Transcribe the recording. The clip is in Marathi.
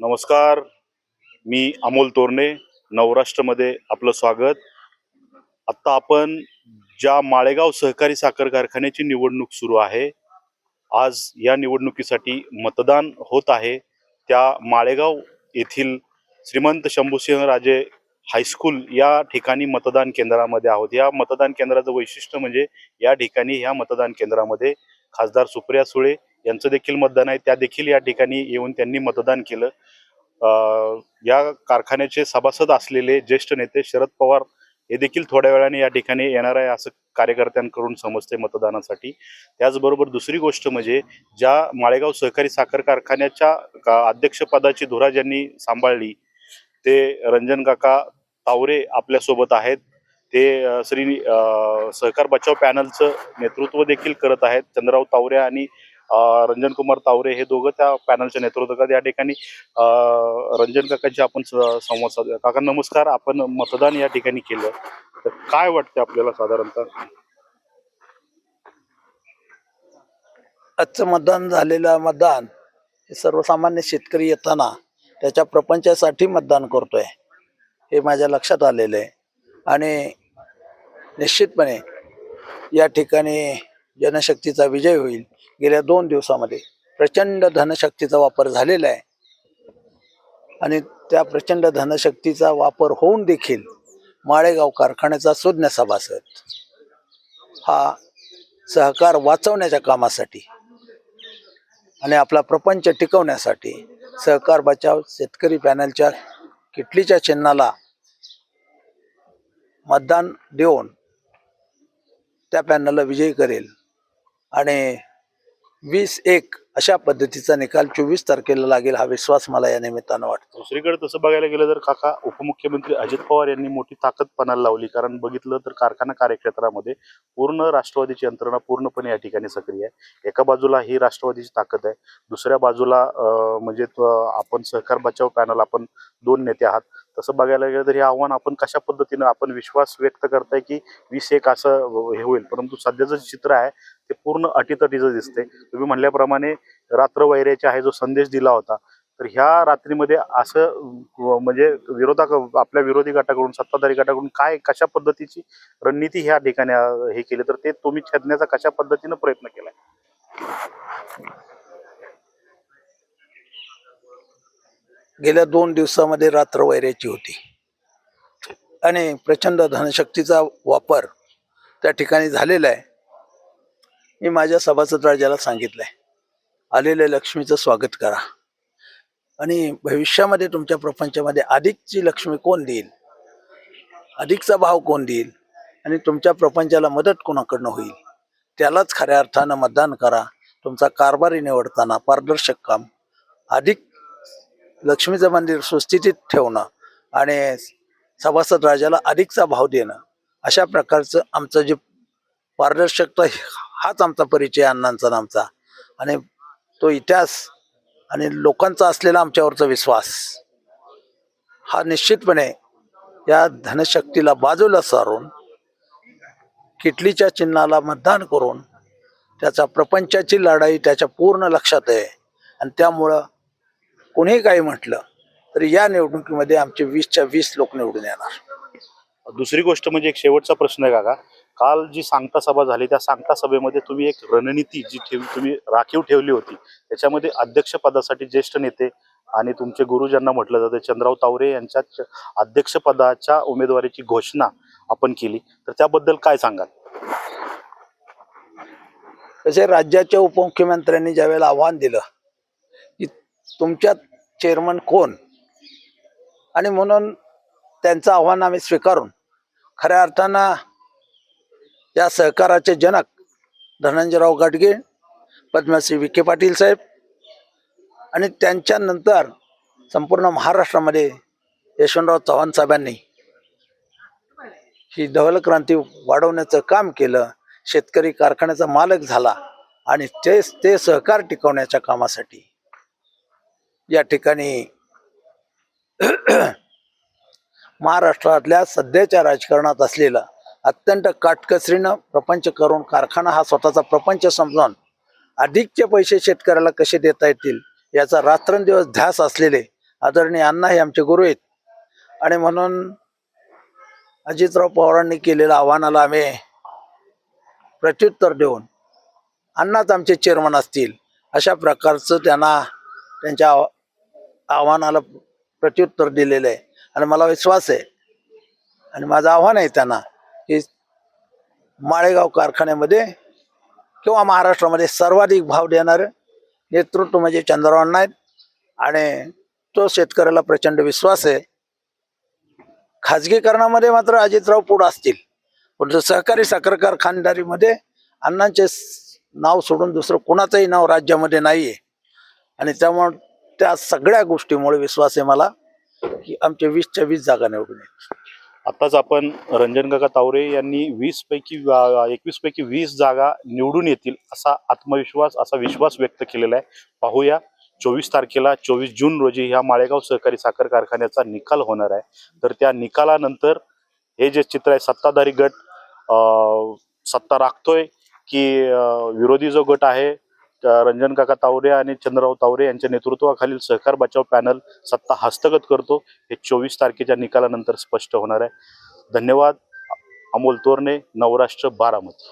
नमस्कार. मी अमोल तोरणे नवराष्ट्रमध्ये आपलं स्वागत. आत्ता आपण ज्या माळेगाव सहकारी साखर कारखान्याची निवडणूक सुरू आहे आज या निवडणुकीसाठी मतदान होत आहे. त्या माळेगाव येथील श्रीमंत शंभूसिंहराजे हायस्कूल या ठिकाणी मतदान केंद्रामध्ये आहोत. या मतदान केंद्राचं वैशिष्ट्य म्हणजे या ठिकाणी ह्या मतदान केंद्रामध्ये खासदार सुप्रिया सुळे यांचं देखील मतदान आहे. त्या देखील या ठिकाणी येऊन त्यांनी मतदान केलं. या कारखान्याचे सभासद असलेले ज्येष्ठ नेते शरद पवार हे देखील थोड्या वेळाने या ठिकाणी येणार आहे असं कार्यकर्त्यांकडून समजते मतदानासाठी. त्याचबरोबर दुसरी गोष्ट म्हणजे ज्या माळेगाव सहकारी साखर कारखान्याच्या का- अध्यक्षपदाची धुरा ज्यांनी सांभाळली ते रंजन काका तावरे आपल्यासोबत आहेत. ते श्री सहकार बचाव पॅनलचं नेतृत्व देखील करत आहेत. चंद्रराव तावरे आणि रंजन कुमार तावरे हे दोघं त्या पॅनलच्या नेतृत्व या ठिकाणी रंजन काकांशी आपण संवाद साधूया. काका नमस्कार. आपण मतदान या ठिकाणी केलं. तर काय वाटतं आपल्याला साधारणतः? आजचं मतदान झालेलं मतदान हे सर्वसामान्य शेतकरी येताना त्याच्या प्रपंचासाठी मतदान करतोय हे माझ्या लक्षात आलेलं आहे. आणि निश्चितपणे या ठिकाणी जनशक्तीचा विजय होईल. गेल्या दोन दिवसामध्ये प्रचंड धनशक्तीचा वापर झालेला आहे. आणि त्या प्रचंड धनशक्तीचा वापर होऊन देखील माळेगाव कारखान्याचा सुज्ञ सभासद हा सहकार वाचवण्याच्या कामासाठी आणि आपला प्रपंच टिकवण्यासाठी सहकार बचाव शेतकरी पॅनलच्या किटलीच्या चिन्हाला मतदान देऊन त्या पॅनलला विजयी करेल. आणि वीस एक. अशा पद्धतीचा निकाल चोवीस तारखेला लागेल हा विश्वास मला या निमित्तानं वाटतो. दुसरीकडे तसं बघायला गेलं तर काका उपमुख्यमंत्री अजित पवार यांनी मोठी ताकद पणाला लावली. कारण बघितलं तर कारखाना कार्यक्षेत्रामध्ये पूर्ण राष्ट्रवादीची यंत्रणा पूर्णपणे या ठिकाणी सक्रिय आहे. एका बाजूला ही राष्ट्रवादीची ताकद आहे. दुसऱ्या बाजूला म्हणजे आपण सहकार बचाव पॅनल आपण दोन नेते आहात. तसं बघायला गेलं तर हे आव्हान आपण कशा पद्धतीनं आपण विश्वास व्यक्त करताय की वीस एक असं हे होईल. परंतु सध्याचं जे चित्र आहे ते पूर्ण अटीतटीचं दिसते तुम्ही म्हणल्याप्रमाणे रात्र वैऱ्याचे आहे जो संदेश दिला होता. तर ह्या रात्रीमध्ये असं म्हणजे विरोधक आपल्या विरोधी गटाकडून सत्ताधारी गटाकडून काय कशा पद्धतीची रणनीती ह्या ठिकाणी हे केली? तर ते तुम्ही छेदण्याचा कशा पद्धतीनं प्रयत्न केलाय? गेल्या दोन दिवसामध्ये रात्र वैऱ्याची होती. आणि प्रचंड धनशक्तीचा वापर त्या ठिकाणी झालेला आहे. मी माझ्या सभासद राजाला सांगितलंय. आलेल्या लक्ष्मीचं स्वागत करा. आणि भविष्यामध्ये तुमच्या प्रपंचामध्ये अधिकची लक्ष्मी कोण देईल? अधिकचा भाव कोण देईल? आणि तुमच्या प्रपंचाला मदत कोणाकडनं होईल? त्यालाच खऱ्या अर्थानं मतदान करा. तुमचा कारभारी निवडताना पारदर्शक काम. अधिक लक्ष्मीचं मंदिर सुस्थितीत ठेवणं आणि सभासद राजाला अधिकचा भाव देणं. अशा प्रकारचं आमचं जे पारदर्शकता हाच आमचा परिचय अण्णांचा नामचा आमचा. आणि तो इतिहास आणि लोकांचा असलेला आमच्यावरचा विश्वास हा निश्चितपणे या धनशक्तीला बाजूला सारून किटलीच्या चिन्हाला मतदान करून त्याचा प्रपंचाची लढाई त्याच्या पूर्ण लक्षात आहे. आणि त्यामुळं कोणीही काही म्हटलं तरी या निवडणुकीमध्ये आमचे वीसच्या वीस लोक निवडून येणार. दुसरी गोष्ट म्हणजे एक शेवटचा प्रश्न आहे काका. काल जी सांगता सभा झाली त्या सांगता सभेमध्ये तुम्ही एक रणनीती जी ठेव तुम्ही राखीव ठेवली होती त्याच्यामध्ये अध्यक्षपदासाठी ज्येष्ठ नेते आणि तुमचे गुरु ज्यांना म्हटलं जातं चंद्रराव तावरे यांच्या अध्यक्षपदाच्या उमेदवारीची घोषणा आपण केली. तर त्याबद्दल काय सांगाल? तसे राज्याच्या उपमुख्यमंत्र्यांनी ज्यावेळेला आव्हान दिलं की तुमच्या चेअरमन कोण? आणि म्हणून त्यांचं आव्हान आम्ही स्वीकारून खऱ्या अर्थानं या सहकाराचे जनक धनंजयराव गाडगे पद्मश्री विखे पाटील साहेब आणि त्यांच्यानंतर संपूर्ण महाराष्ट्रामध्ये यशवंतराव चव्हाण साहेबांनी ही धवल क्रांती वाढवण्याचं काम केलं शेतकरी कारखान्याचा मालक झाला आणि तेच ते सहकार टिकवण्याच्या कामासाठी या ठिकाणी महाराष्ट्रातल्या सध्याच्या राजकारणात असलेलं अत्यंत काटकसरीनं प्रपंच करून कारखाना हा स्वतःचा प्रपंच समजून अधिकचे पैसे शेतकऱ्याला कसे देता येतील याचा रात्रंदिवस ध्यास असलेले आदरणीय अण्णा हे आमचे गुरु आहेत. आणि म्हणून अजितराव पवारांनी केलेल्या आव्हानाला आम्ही प्रत्युत्तर देऊन अण्णाच आमचे चेअरमन असतील अशा प्रकारचं त्यांना त्यांच्या आव- आव्हानाला प्रत्युत्तर दिलेलं आहे. आणि मला विश्वास आहे. आणि माझं आव्हान आहे त्यांना हे माळेगाव कारखान्यामध्ये किंवा महाराष्ट्रामध्ये सर्वाधिक भाव देणारं नेतृत्व म्हणजे चंद्रवान नाईक आहेत आणि तो शेतकऱ्याला प्रचंड विश्वास आहे. खाजगीकरणामध्ये मात्र अजितराव पुढं असतील. पण सहकारी साखर कारखानदारीमध्ये अण्णांचे नाव सोडून दुसरं कोणाचंही नाव राज्यामध्ये नाही आहे आणि त्यामुळं त्या सगळ्या गोष्टीमुळे विश्वास आहे मला की आमचे वीसच्या वीस जागा निवडून येईल आत्ताच आपण रंजन काका तावरे यांनी वीसपैकी एकवीसपैकी वीस जागा निवडून येतील असा आत्मविश्वास असा विश्वास व्यक्त केलेला आहे. पाहूया चोवीस तारखेला चोवीस जून रोजी ह्या माळेगाव सहकारी साखर कारखान्याचा निकाल होणार आहे. तर त्या निकालानंतर हे जे चित्र आहे सत्ताधारी गट सत्ता राखतोय की विरोधी जो गट आहे रंजन काका तावरे आणि चंद्रराव तावरे यांच्या नेतृत्वाखालील सहकार बचाव पॅनल सत्ता हस्तगत करतो. हे चोवीस तारखेच्या निकालानंतर स्पष्ट होणार आहे. धन्यवाद. अमोल तोरणे नवराष्ट्र बारामती.